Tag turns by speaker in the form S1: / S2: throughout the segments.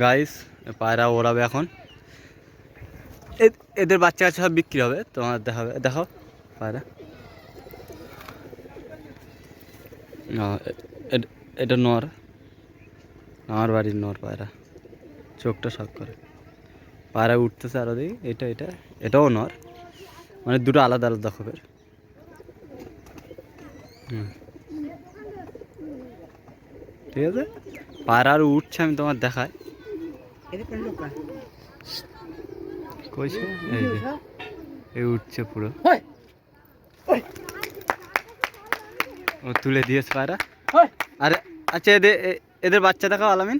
S1: Guys পায়রা ওড়াবে এখন। এদের বাচ্চা কাচ্চা সব বিক্রি হবে। তোমার দেখাবে দেখো পায়রা। এটা নর। আমার বাড়ির নর পায়রা। চোখটা শখ করে। পায়রা উঠতেছে আরও দিকে এটা এটা, এটাও নর। মানে দুটো আলাদা আলাদা খবের হুম। ঠিক আছে? পায়রা আর উঠছে, আমি তোমার দেখাই। কইছে? এই যে এই উঠছে পুরো। ও তুলে দিয়েছে পায়রা? আরে আচ্ছা এদের এদের বাচ্চা দেখাও আলামিন।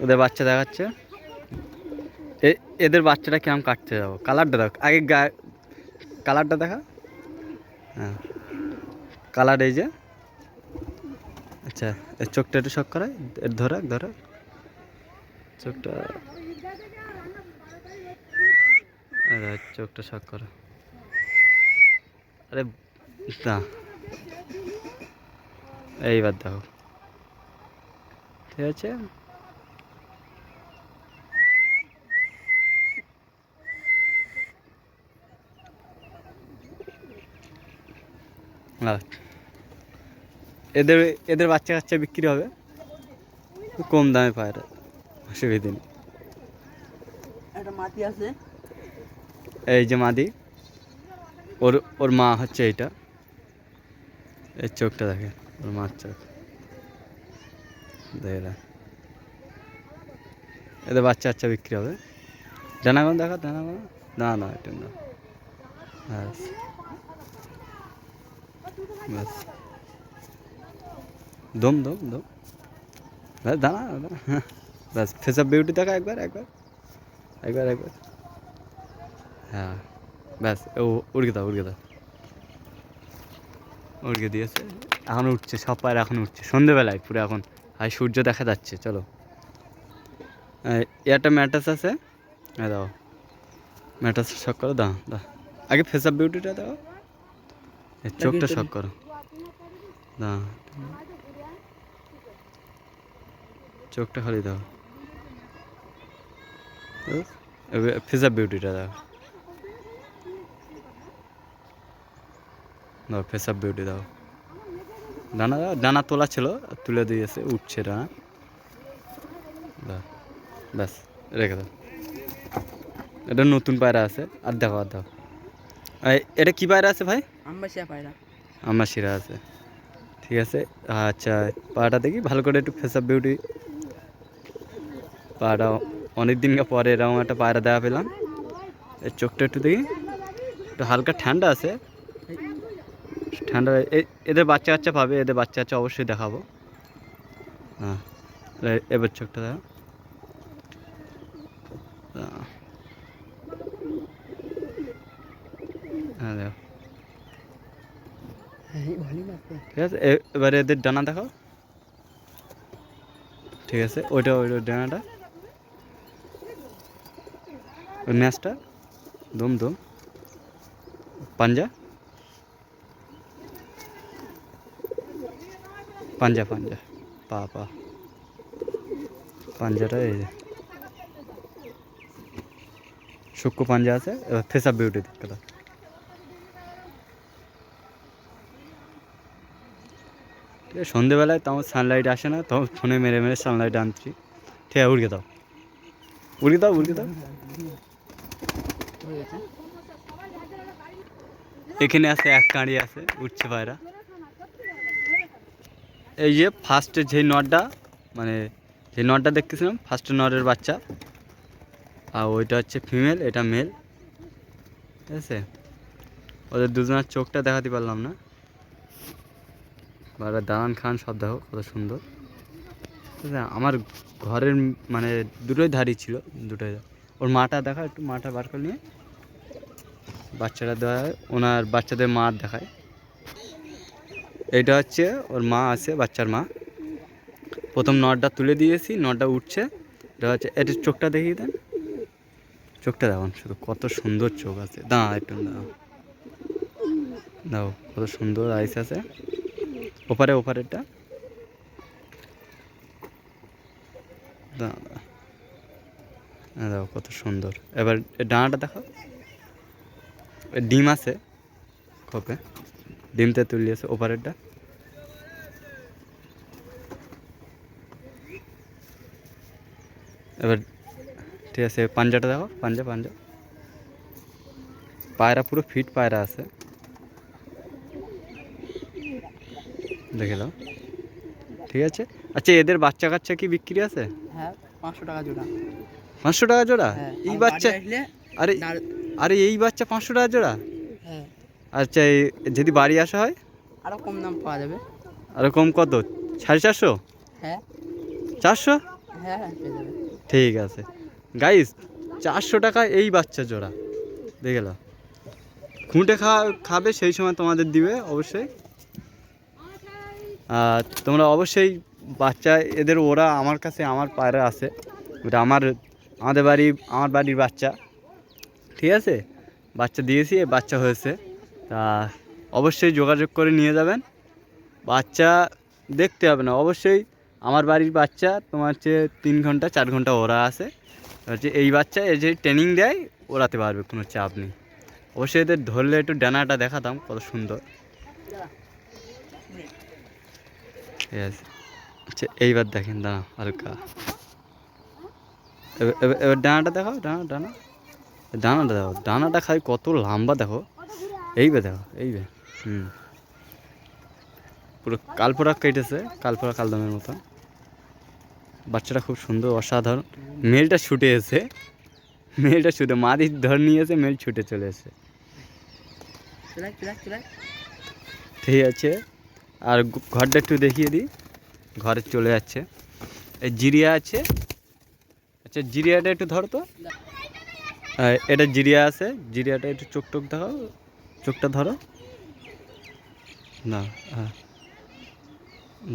S1: ওদের বাচ্চা দেখাচ্ছে। এ- এদের বাচ্চাটা কেমন কাটতে যাব? কালারটা দেখো আগে গা কালারটা দেখা। হ্যাঁ। কালার এই যে। আচ্ছা এর চোখটা একটু শখ করায় এর ধরে ধরে চোখটা চোখটা শখ করো। আরে, না। এইবার দেখো ঠিক আছে। এদের এদের বাচ্চা কাচ্চা বিক্রি হবে। কম দামে পায় এরা। অসুবিধে নেই। এই যে মাদি ওর ওর মা হচ্ছে এইটা। এই চোখটা দেখে ওর মার চোখ। দেখে। এদের বাচ্চা বাচ্চা বিক্রি হবে। ডানাগন দেখা ডানাগন। না না এটা না। দম দম দম। দাঁড়া দাঁড়া। ব্যাস ফেস অফ বিউটি দেখা একবার একবার একবার একবার। হ্যাঁ ব্যাস, ও উড়কে দাও উড়কে দাও। উড়কে দিয়েছে, এখন উঠছে, সব পায়ের এখন উঠছে, সন্ধেবেলায় পুরো এখন হাই সূর্য দেখা যাচ্ছে, চলো। একটা ম্যাটাস আছে? হ্যাঁ দাও ম্যাটাস শখ করো, দাও দাও। আগে ফেস অফ বিউটিটা দাও। চোখটা শখ করো। দাও। চোখটা খালি দাও। অফ বিউটিটা দাও দাও ফেস অফ বিউটি দাও। ডানা দাও ডানা তোলা ছিল তুলে দিয়েছে উঠছে ডানা দাও ব্যাস রেখে দাও। এটা নতুন পায়রা আছে। আর দেখো আর এই, এটা কি পায়রা আছে ভাই?
S2: আম্বাসিয়া পায়রা।
S1: আমার শিরা আছে। ঠিক আছে আচ্ছা পাটা দেখি ভালো করে একটু ফেস অফ বিউটি পাটা অনেক দিন পরে এরকম একটা পায়রা দেওয়া পেলাম। এর চোখটা একটু দেখি। একটু হালকা ঠান্ডা আছে। ঠান্ডা এদের বাচ্চা কাচ্চা পাবে, এদের বাচ্চা কাচ্চা অবশ্যই দেখাবো। হ্যাঁ এবার চোখটা দেখো। হ্যাঁ দেখো। ঠিক আছে এবারে এদের ডানা দেখাও। ঠিক আছে, ওইটা ওইটা ডানাটা। ওই ম্যাচটা, দম দম। পাঞ্জা? পাঞ্জা পাঞ্জা। পা পা। পাঞ্জাটা এই সূক্ষ্ম পাঞ্জা আছে, এবার ফেস বিউটি দেখতে সন্ধেবেলায় তো আমার সানলাইট আসে না তখন ফোনে মেরে মেরে সানলাইট আনছি। ঠিক আছে উড়কে দাও। উড়কে দাও উড়কে দাও। এখানে আছে এক কাঁড়ি আছে, উঠছে পায়রা এই যে ফার্স্টে যে নটটা মানে যে নটটা দেখতেছিলাম ফার্স্ট নটের বাচ্চা। আর ওইটা হচ্ছে ফিমেল এটা মেল ঠিক আছে? ওদের দুজনের চোখটা দেখাতে পারলাম না। বারা দালান খান সব দেখো, কত সুন্দর। আমার ঘরের মানে দুটোই ধারই ছিল, দুটোই। ওর মাটা দেখা একটু মাটা বার করে নিয়ে। বাচ্চাটা দেওয়া হয়, ওনার বাচ্চাদের মা দেখায়। এটা হচ্ছে ওর মা আছে, বাচ্চার মা। প্রথম নটটা তুলে দিয়েছি, নটটা উঠছে। এটা হচ্ছে, এটা চোখটা দেখিয়ে দেন। চোখটা দেখুন, শুধু কত সুন্দর চোখ আছে। দাঁড়া একটু দাও দাও কত সুন্দর আইস আছে। ওপারে, ওপারেরটা। দাঁড়া দেখো কত সুন্দর। এবার ডানাটা দেখো ডিম আছে খোপে। ডিমতে তুলিয়েছে ওপারেরটা। এবার ঠিক আছে, পাঞ্জাটা দেখো পাঞ্জা পাঞ্জা। পায়রা পুরো ফিট পায়রা আছে। দেখে দাও ঠিক আছে? আচ্ছা এদের বাচ্চা কাচ্চা কি বিক্রি আছে?
S2: হ্যাঁ পাঁচশো টাকা জোড়া।
S1: পাঁচশো টাকা জোড়া?
S2: হ্যাঁ
S1: এই বাচ্চা আরে আরে এই বাচ্চা পাঁচশো টাকা জোড়া?
S2: হ্যাঁ।
S1: আচ্ছা যদি বাড়ি আসা হয়?
S2: আরও কম দাম পাওয়া যাবে।
S1: আরও কম কত? সাড়ে চারশো?
S2: হ্যাঁ।
S1: চারশো?
S2: হ্যাঁ
S1: ঠিক আছে। গাইস চারশো টাকা এই বাচ্চা জোড়া। দেখে নাও। খুঁটে খাওয়া খাবে সেই সময় তোমাদের দিবে অবশ্যই। আর তোমরা অবশ্যই বাচ্চা এদের ওরা আমার কাছে আমার পায়রা আছে। ওটা আমার আমাদের বাড়ি, আমার বাড়ির বাচ্চা। ঠিক আছে? বাচ্চা দিয়েছি বাচ্চা হয়েছে। তা অবশ্যই যোগাযোগ করে নিয়ে যাবেন। বাচ্চা দেখতে হবে না। অবশ্যই আমার বাড়ির বাচ্চা, তোমার হচ্ছে তিন ঘণ্টা, চার ঘণ্টা ওরা আছে। হচ্ছে এই বাচ্চা, এই যে ট্রেনিং দেয় ওড়াতে পারবে, কোনো চাপ নেই। অবশ্যই এদের ধরলে একটু ডানাটা দেখাতাম, কত সুন্দর। ঠিক আছে। আচ্ছা এইবার দেখেন দাঁড়া হালকা। এবার- এবার- এবার ডানাটা দেখো ডানা ডানা। ডানাটা দেখো ডানাটা খাই কত লম্বা দেখো। এইবে দেখো এইবে হুম। পুরো কালপোড়া কেটেছে কালপোড়া কালদমের মতো। বাচ্চাটা খুব সুন্দর অসাধারণ। মেলটা ছুটে এসে মেলটা ছুটে মাদির ধর নিয়েছে মেল ছুটে চলে এসে। ঠিক আছে আর ঘরটা একটু দেখিয়ে দিই। ঘরে চলে যাচ্ছে। এই জিরিয়া আছে আচ্ছা জিরিয়াটা একটু ধরো তো। এটা জিরিয়া আছে জিরিয়াটা একটু চোখ টোক দেখাও চোখটা ধরো। না হ্যাঁ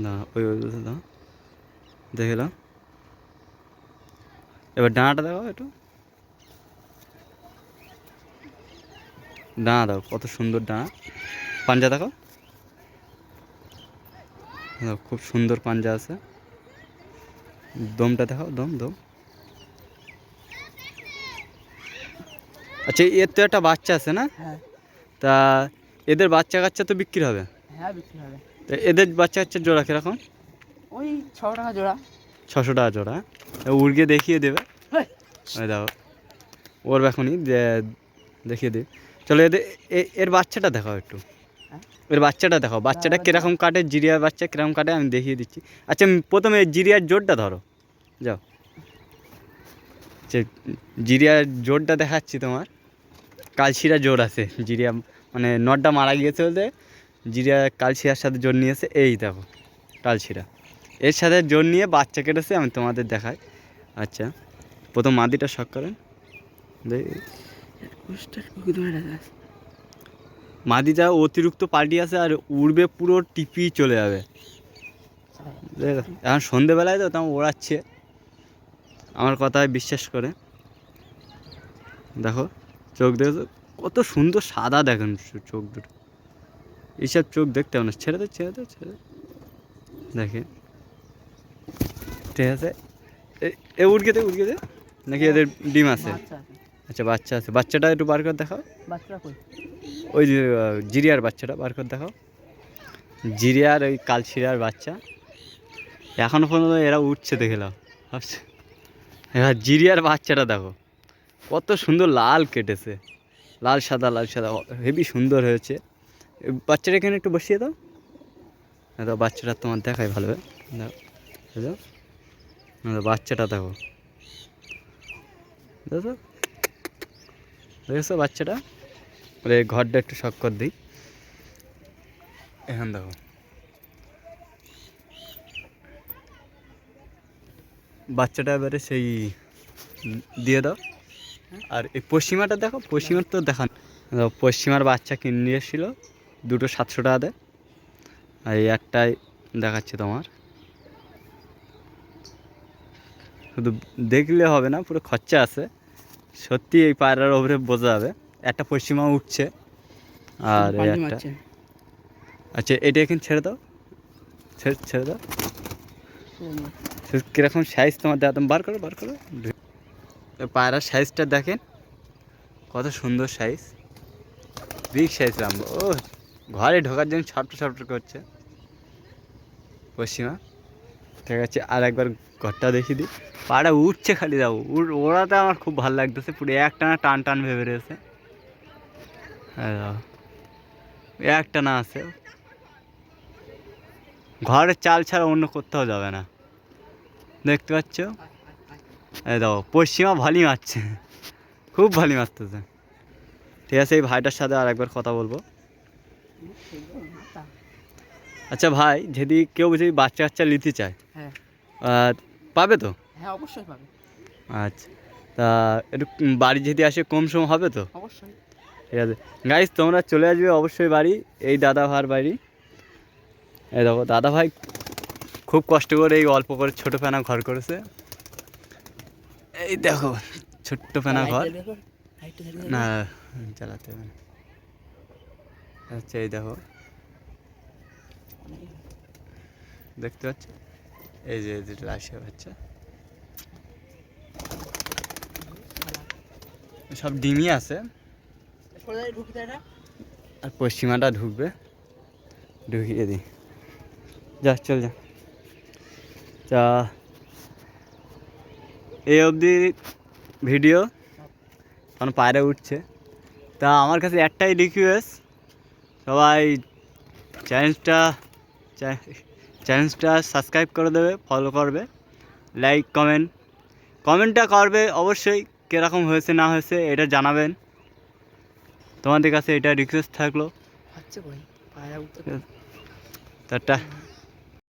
S1: না ওই ওই ওই দাও দেখে নাও। এবার ডানাটা দেখাও একটু। ডানা দাও কত সুন্দর ডানা। পাঞ্জা দেখো দেখো, খুব সুন্দর পাঞ্জা আছে। দমটা দেখাও দম দম। আচ্ছা এর তো একটা বাচ্চা আছে না?
S2: হ্যাঁ।
S1: তা এদের বাচ্চা কাচ্চা তো বিক্রি হবে?
S2: হ্যাঁ বিক্রি হবে।
S1: তা এদের বাচ্চা কাচ্চার জোড়া কীরকম?
S2: ওই ছশো টাকা জোড়া।
S1: ছশো টাকা জোড়া? উড়কে দেখিয়ে দেবে। ওই দাও ওর এখনই যে- দেখিয়ে দে। চলো এদের এর বাচ্চাটা দেখাও একটু।
S2: হ্যাঁ?
S1: এর বাচ্চাটা দেখাও। বাচ্চাটা
S2: বাচ্চা?
S1: কীরকম কাটে? জিরিয়ার বাচ্চা কীরকম কাটে আমি দেখিয়ে দিচ্ছি। আচ্ছা প্রথমে জিরিয়ার জোরটা ধরো। যাও। যে জিরিয়ার জোরটা দেখাচ্ছি তোমার। কালশিরা জোর আছে, জিরিয়া মানে নটটা মারা গিয়েছে বলতে, জিরিয়া কালশিরার সাথে জোর নিয়েছে, এই দেখো, কালশিরা। এর সাথে জোর নিয়ে বাচ্চা কেটেছে, আমি তোমাদের দেখাই। আচ্ছা প্রথম মাদিটা শখ করেন। দেখি। মাদি যা অতিরিক্ত পার্টি আছে আর উড়বে পুরো টিপি চলে যাবে। এখন সন্ধেবেলায় তো তেমন ওড়াচ্ছে। আমার কথায় বিশ্বাস করে। দেখো চোখ দেখো কত সুন্দর সাদা দেখেন চোখ দুটো। এইসব চোখ দেখতে হবে না ছেড়ে দে ছেড়ে দে ছেড়ে। দেখে। ঠিক আছে? এ- উড়কে দে উড়কে দে। নাকি এদের ডিম আছে? আচ্ছা বাচ্চা আছে। বাচ্চাটা একটু বার করে দেখাও। ওই জিরিয়ার বাচ্চাটা বার করে দেখাও। জিরিয়ার ওই কালশিরার বাচ্চা। এখনও পর্যন্ত এরা উঠছে দেখে নাও ভাবছে? এবার জিরিয়ার বাচ্চাটা দেখো। কত সুন্দর লাল কেটেছে। লাল সাদা লাল সাদা। হেভি সুন্দর হয়েছে। বাচ্চাটা এখানে একটু বসিয়ে দাও। হ্যাঁ দাও বাচ্চাটা তোমার দেখাই ভালো দাও। হ্যাঁ, বাচ্চাটা দেখো। দেখো দেখেছ বাচ্চাটা? ঘরটা একটু শখ করে দিই। এখান দেখো। বাচ্চাটা এবারে সেই দিয়ে দাও। আর এই পশ্চিমাটা দেখো পশ্চিমার তো দেখান। পশ্চিমার বাচ্চা কিনে নিয়ে এসেছিল দুটো সাতশো টাকা দেয় আর এই একটাই দেখাচ্ছে তোমার। শুধু দেখলে হবে না পুরো খরচা আছে। সত্যি এই পায়রার ওপরে বোঝা যাবে। একটা পশ্চিমা উঠছে। আর একটা আচ্ছা এটা এখানে ছেড়ে দাও। ছেড়ে ছেড়ে দাও। কীরকম সাইজ তোমার দেখাতাম বার করো বার করো। পায়রার সাইজটা দেখেন। কত সুন্দর সাইজ বিগ সাইজ রামবো ও ঘরে ঢোকার জন্য ছটফট ছটফট করছে। পশ্চিমা, ঠিক আছে আর একবার ঘরটা দেখিয়ে দিই। পাড়া উঠছে খালি যাব ওরাতে আমার খুব ভালো লাগতেছে। পুরো একটা না টান টান ভেবে রয়েছে। হ্যাঁ দাও। একটা না আছে। ঘরের চাল ছাড়া অন্য কোথাও যাবে না। দেখতে পাচ্ছ? এই দাও পশ্চিমা ভালোই মারছে। খুব ভালোই মারতেছে। ঠিক আছে এই ভাইটার সাথে আর একবার কথা বলব। আচ্ছা ভাই যদি কেউ যদি বাচ্চা কাচ্চা নিতে চায়
S2: হ্যাঁ।
S1: পাবে তো?
S2: হ্যাঁ অবশ্যই পাবে।
S1: আচ্ছা। তা একটু বাড়ি যদি আসে কম সম হবে তো?
S2: অবশ্যই।
S1: ঠিক আছে। গাইস তোমরা চলে আসবে অবশ্যই বাড়ি এই দাদা ভাইয়ের বাড়ি। এই দেখো দাদা ভাই খুব কষ্ট করে এই অল্প করে ছোটো ফেনা ঘর করেছে। এই দেখো ছোট্ট ফেনা ঘর। না চালাতে হবে আচ্ছা এই দেখো। দেখতে পাচ্ছ? এই যে যে বাচ্চা সব ডিমই আছে। আর পশ্চিমাটা ঢুকবে। ঢুকিয়ে দিই। যা চল যা। তা এই অবধি ভিডিও এখন পায়রা উঠছে। তা আমার কাছে একটাই রিকোয়েস্ট সবাই চ্যানেলটা চ্যানেলটা সাবস্ক্রাইব করে দেবে ফলো করবে লাইক কমেন্ট কমেন্টটা করবে অবশ্যই কীরকম হয়েছে না হয়েছে এটা জানাবেন। তোমাদের কাছে এটা রিকোয়েস্ট থাকল।
S2: হচ্ছে